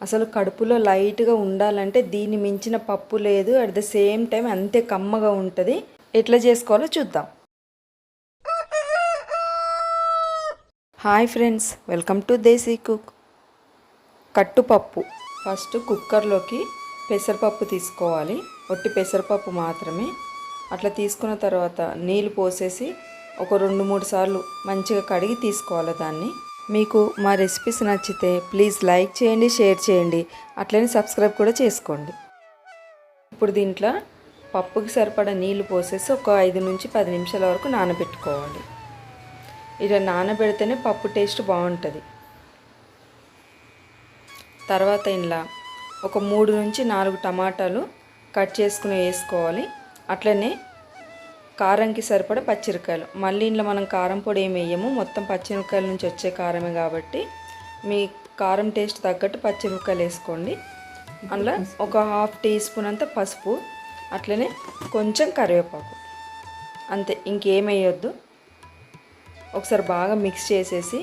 అసలు కడుపులో లైట్గా ఉండాలంటే దీన్ని మించిన పప్పు లేదు. అట్ ద సేమ్ టైం అంతే కమ్మగా ఉంటుంది. ఎట్లా చేసుకోవాలో చూద్దాం. Hi friends welcome to Desi cook కట్టుపప్పు. First కుక్కర్లోకి పెసరపప్పు తీసుకోవాలి. ఒట్టి పెసరపప్పు మాత్రమే. అట్లా తీసుకున్న తర్వాత నీళ్ళు పోసేసి ఒక రెండు మూడు సార్లు మంచిగా కడిగి తీసుకోవాలి దాన్ని. మీకు మా రెసిపీస్ నచ్చితే ప్లీజ్ లైక్ చేయండి షేర్ చేయండి. అట్లనే సబ్స్క్రైబ్ కూడా చేసుకోండి. ఇప్పుడు దీంట్లో పప్పుకి సరిపడా నీళ్ళు పోసేసి ఒక ఐదు నుంచి పది నిమిషాల వరకు నానబెట్టుకోవాలి. ఇలా నానబెడితేనే పప్పు టేస్ట్ బాగుంటుంది. తర్వాత ఇంట్లో ఒక మూడు నుంచి నాలుగు టమాటాలు కట్ చేసుకుని వేసుకోవాలి. అట్లనే కారంకి సరిపడా పచ్చిమిరకాయలు మళ్ళీ ఇంట్లో మనం కారం పొడి ఏమి వేయము. మొత్తం పచ్చిమిరకాయల నుంచి వచ్చే కారమే కాబట్టి మీ కారం టేస్ట్ తగ్గట్టు పచ్చిమిరకాయలు వేసుకోండి. అందులో ఒక హాఫ్ టీ స్పూన్ అంత పసుపు అట్లనే కొంచెం కరివేపాకు. అంతే ఇంకేమేయొద్దు ఒకసారి బాగా మిక్స్ చేసేసి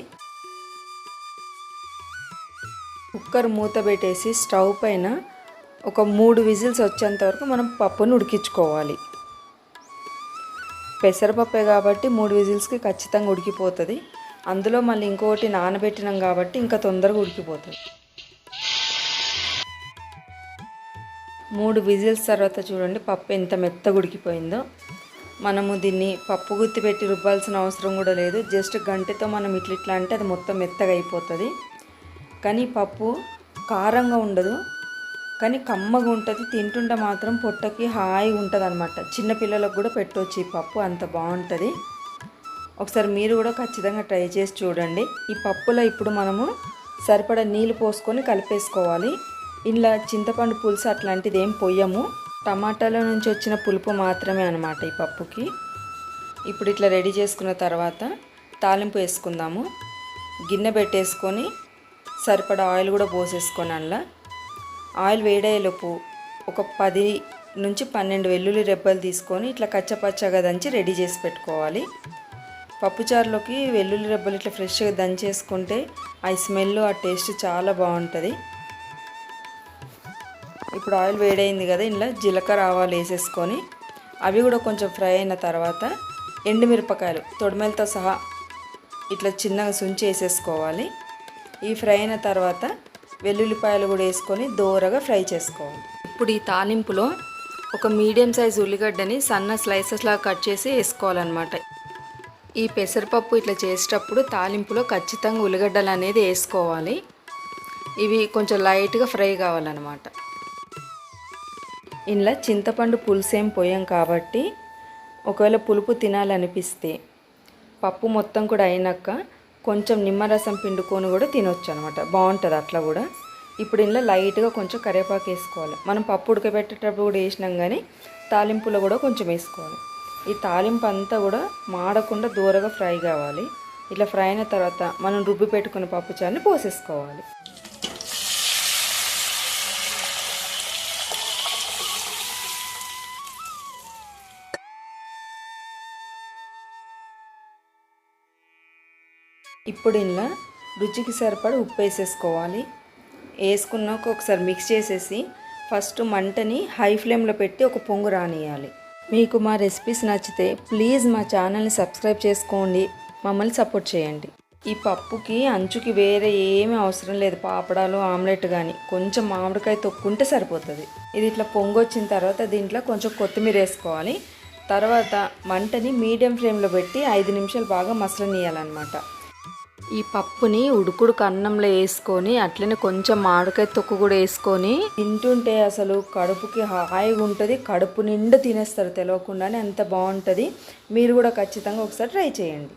కుక్కర్ మూత పెట్టేసి స్టవ్ పైన ఒక మూడు విజిల్స్ వచ్చేంత వరకు మనం పప్పును ఉడికించుకోవాలి. పెసరపప్పే కాబట్టి మూడు విజిల్స్కి ఖచ్చితంగా ఉడికిపోతుంది. అందులో మళ్ళీ ఇంకొకటి నానబెట్టినాం కాబట్టి ఇంకా తొందరగా ఉడికిపోతుంది. మూడు విజిల్స్ తర్వాత చూడండి పప్పు ఎంత మెత్తగా ఉడికిపోయిందో. మనము దీన్ని పప్పు గుత్తి పెట్టి రుబ్బాల్సిన అవసరం కూడా లేదు. జస్ట్ గంటతో మనం ఇట్లా ఇట్లా అంటే అది మొత్తం మెత్తగా అయిపోతుంది. కానీ పప్పు కారంగా ఉండదు. కానీ కమ్మగా ఉంటుంది తింటుంటే మాత్రం పొట్టకి హాయిగా ఉంటుంది అనమాట చిన్నపిల్లలకు కూడా పెట్టవచ్చు ఈ పప్పు అంత బాగుంటుంది. ఒకసారి మీరు కూడా ఖచ్చితంగా ట్రై చేసి చూడండి. ఈ పప్పులో ఇప్పుడు మనము సరిపడా నీళ్ళు పోసుకొని కలిపేసుకోవాలి. ఇలా చింతపండు పులుసు అట్లాంటిది ఏం పొయ్యము టమాటాల నుంచి వచ్చిన పులుపు మాత్రమే అనమాట ఈ పప్పుకి. ఇప్పుడు ఇట్లా రెడీ చేసుకున్న తర్వాత తాలింపు వేసుకుందాము. గిన్నె పెట్టేసుకొని సరిపడా ఆయిల్ కూడా పోసేసుకొని అందులో ఆయిల్ వేడయ్యేలోపు ఒక పది నుంచి పన్నెండు వెల్లుల్లి రెబ్బలు తీసుకొని ఇట్లా కచ్చపచ్చగా దంచి రెడీ చేసి పెట్టుకోవాలి. పప్పుచారులోకి వెల్లుల్లి రెబ్బలు ఇట్లా ఫ్రెష్గా దంచేసుకుంటే ఆ స్మెల్ ఆ టేస్ట్ చాలా బాగుంటుంది. ఇప్పుడు ఆయిల్ వేడైంది కదా ఇందులో జీలకర్ర ఆవాలు వేసేసుకొని అవి కూడా కొంచెం ఫ్రై అయిన తర్వాత ఎండుమిరపకాయలు తొడిమెలతో సహా ఇట్లా చిన్నగా సుంచి వేసేసుకోవాలి. ఈ ఫ్రై అయిన తర్వాత వెల్లుల్లిపాయలు కూడా వేసుకొని దోరగా ఫ్రై చేసుకోవాలి. ఇప్పుడు ఈ తాలింపులో ఒక మీడియం సైజ్ ఉల్లిగడ్డని సన్న స్లైసెస్లా కట్ చేసి వేసుకోవాలన్నమాట. ఈ పెసరపప్పు ఇట్లా చేసేటప్పుడు తాలింపులో ఖచ్చితంగా ఉల్లిగడ్డలు అనేది వేసుకోవాలి. ఇవి కొంచెం లైట్గా ఫ్రై కావాలన్నమాట. ఇలా చింతపండు పులుసేం పోయాం కాబట్టి ఒకవేళ పులుపు తినాలనిపిస్తే పప్పు మొత్తం కూడా అయినాక కొంచెం నిమ్మరసం పిండుకొని కూడా తినొచ్చు అనమాట బాగుంటుంది అట్లా కూడా. ఇప్పుడు ఇందులో లైట్గా కొంచెం కరివేపాకు వేసుకోవాలి. మనం పప్పు ఉడకబెట్టేటప్పుడు కూడా వేసినాం కానీ తాలింపులో కూడా కొంచెం వేసుకోవాలి. ఈ తాలింపు అంతా కూడా మాడకుండా దూరగా ఫ్రై కావాలి. ఇట్లా ఫ్రై అయిన తర్వాత మనం రుబ్బి పెట్టుకున్న పప్పు చారుని పోసేసుకోవాలి. ఇప్పుడు ఇలా రుచికి సరిపడ ఉప్పు వేసేసుకోవాలి. వేసుకున్నాక ఒకసారి మిక్స్ చేసేసి ఫస్ట్ మంటని హై ఫ్లేమ్లో పెట్టి ఒక పొంగు రానియాలి మీకు మా రెసిపీస్ నచ్చితే ప్లీజ్ మా ఛానల్ని సబ్స్క్రైబ్ చేసుకోండి. మమ్మల్ని సపోర్ట్ చేయండి. ఈ పప్పుకి అంచుకి వేరే ఏమీ అవసరం లేదు. పాపడాలు ఆమ్లెట్ కానీ కొంచెం మామిడికాయ తొక్కుంటే సరిపోతుంది. ఇది ఇట్లా పొంగు వచ్చిన తర్వాత దీంట్లో కొంచెం కొత్తిమీర వేసుకోవాలి. తర్వాత మంటని మీడియం ఫ్లేమ్లో పెట్టి ఐదు నిమిషాలు బాగా మసలనియాలన్నమాట ఈ పప్పుని ఉడుకుడుకు అన్నంలో వేసుకొని అట్లనే కొంచెం మామిడికాయ తొక్కు కూడా వేసుకొని తింటుంటే అసలు కడుపుకి హాయిగా ఉంటుంది. కడుపు నిండా తినేస్తారు తెలియకుండానే అంత బాగుంటుంది. మీరు కూడా ఖచ్చితంగా ఒకసారి ట్రై చేయండి.